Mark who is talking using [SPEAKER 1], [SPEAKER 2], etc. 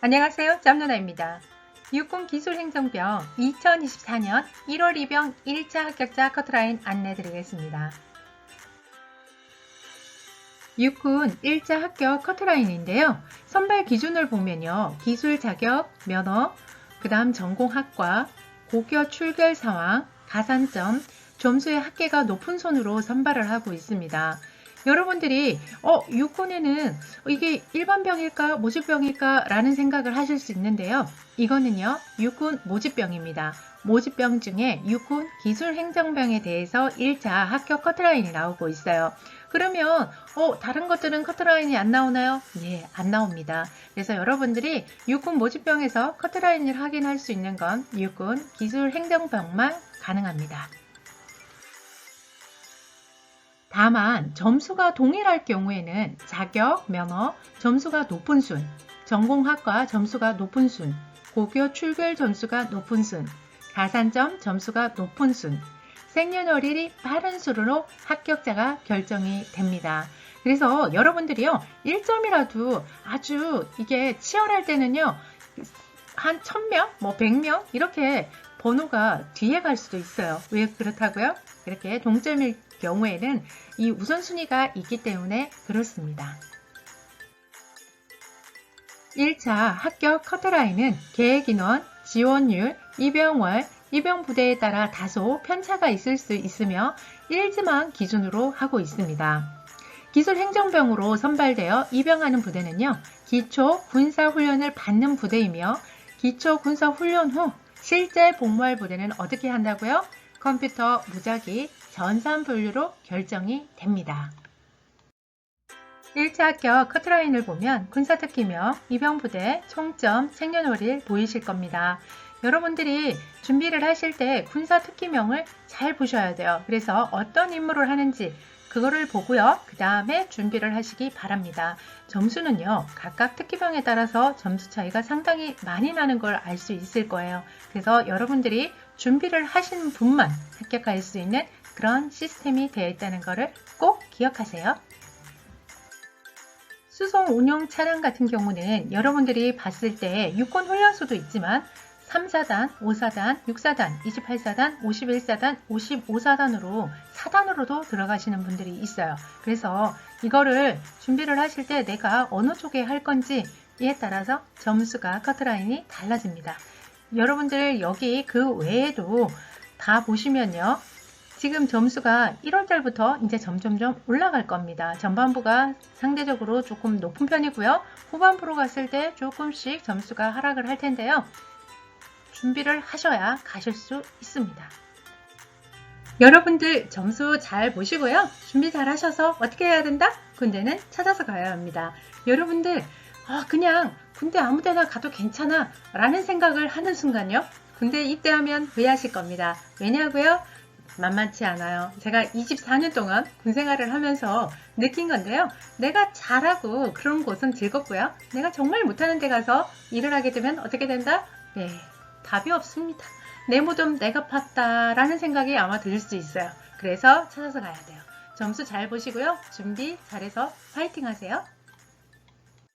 [SPEAKER 1] 안녕하세요. 짬누나입니다. 육군 기술행정병 2024년 1월 입영 1차 합격자 커트라인 안내 드리겠습니다. 육군 1차 합격 커트라인인데요. 선발 기준을 보면요. 기술 자격, 면허, 그 다음 전공학과, 고교 출결 상황, 가산점, 점수의 합계가 높은 손으로 선발을 하고 있습니다. 여러분들이 어 육군에는 이게 일반병일까 모집병일까 라는 생각을 하실 수 있는데요. 이거는요 육군 모집병입니다. 모집병 중에 육군 기술행정병에 대해서 1차 합격 커트라인이 나오고 있어요. 그러면 어 다른 것들은 커트라인이 안 나오나요? 예, 안 나옵니다. 그래서 여러분들이 육군 모집병에서 커트라인을 확인할 수 있는 건 육군 기술행정병만 가능합니다. 다만 점수가 동일할 경우에는 자격, 면허, 점수가 높은 순, 전공학과 점수가 높은 순, 고교 출결 점수가 높은 순, 가산점 점수가 높은 순, 생년월일이 빠른 수로 합격자가 결정이 됩니다. 그래서 여러분들이요, 1점이라도 아주 이게 치열할 때는요, 한 1000명, 뭐 100명, 이렇게 번호가 뒤에 갈 수도 있어요. 왜 그렇다고요? 이렇게 동점일 경우에는 이 우선순위가 있기 때문에 그렇습니다. 1차 합격 커트라인은 계획인원, 지원율, 입영월, 입영부대에 따라 다소 편차가 있을 수 있으며 1지만 기준으로 하고 있습니다. 기술행정병으로 선발되어 입영하는 부대는요, 기초 군사훈련을 받는 부대이며 기초 군사훈련 후 실제 복무할 부대는 어떻게 한다고요? 컴퓨터 무작위 전산 분류로 결정이 됩니다. 1차 합격 커트라인을 보면 군사특기며 입영부대, 총점, 생년월일 보이실 겁니다. 여러분들이 준비를 하실 때 군사특기명을 잘 보셔야 돼요. 그래서 어떤 임무를 하는지 그거를 보고요. 그 다음에 준비를 하시기 바랍니다. 점수는요, 각각 특기병에 따라서 점수 차이가 상당히 많이 나는 걸 알 수 있을 거예요. 그래서 여러분들이 준비를 하신 분만 합격할 수 있는 그런 시스템이 되어 있다는 것을 꼭 기억하세요. 수송 운용 차량 같은 경우는 여러분들이 봤을 때 육군 훈련소도 있지만 3사단, 5사단, 6사단, 28사단, 51사단, 55사단으로 4단으로도 들어가시는 분들이 있어요. 그래서 이거를 준비를 하실 때 내가 어느 쪽에 할 건지에 따라서 점수가 커트라인이 달라집니다. 여러분들 여기 그 외에도 다 보시면요. 지금 점수가 1월달부터 이제 점점점 올라갈 겁니다. 전반부가 상대적으로 조금 높은 편이고요. 후반부로 갔을 때 조금씩 점수가 하락을 할 텐데요. 준비를 하셔야 가실 수 있습니다. 여러분들 점수 잘 보시고요. 준비 잘 하셔서 어떻게 해야 된다? 군대는 찾아서 가야 합니다. 여러분들 아, 그냥 군대 아무 데나 가도 괜찮아 라는 생각을 하는 순간요. 군대 입대하면 후회하실 겁니다. 왜냐고요? 만만치 않아요. 제가 24년 동안 군 생활을 하면서 느낀 건데요. 내가 잘하고 그런 곳은 즐겁고요. 내가 정말 못하는 데 가서 일을 하게 되면 어떻게 된다? 네, 답이 없습니다. 내 무덤 내가 팠다 라는 생각이 아마 들 수 있어요. 그래서 찾아서 가야 돼요. 점수 잘 보시고요. 준비 잘해서 파이팅 하세요.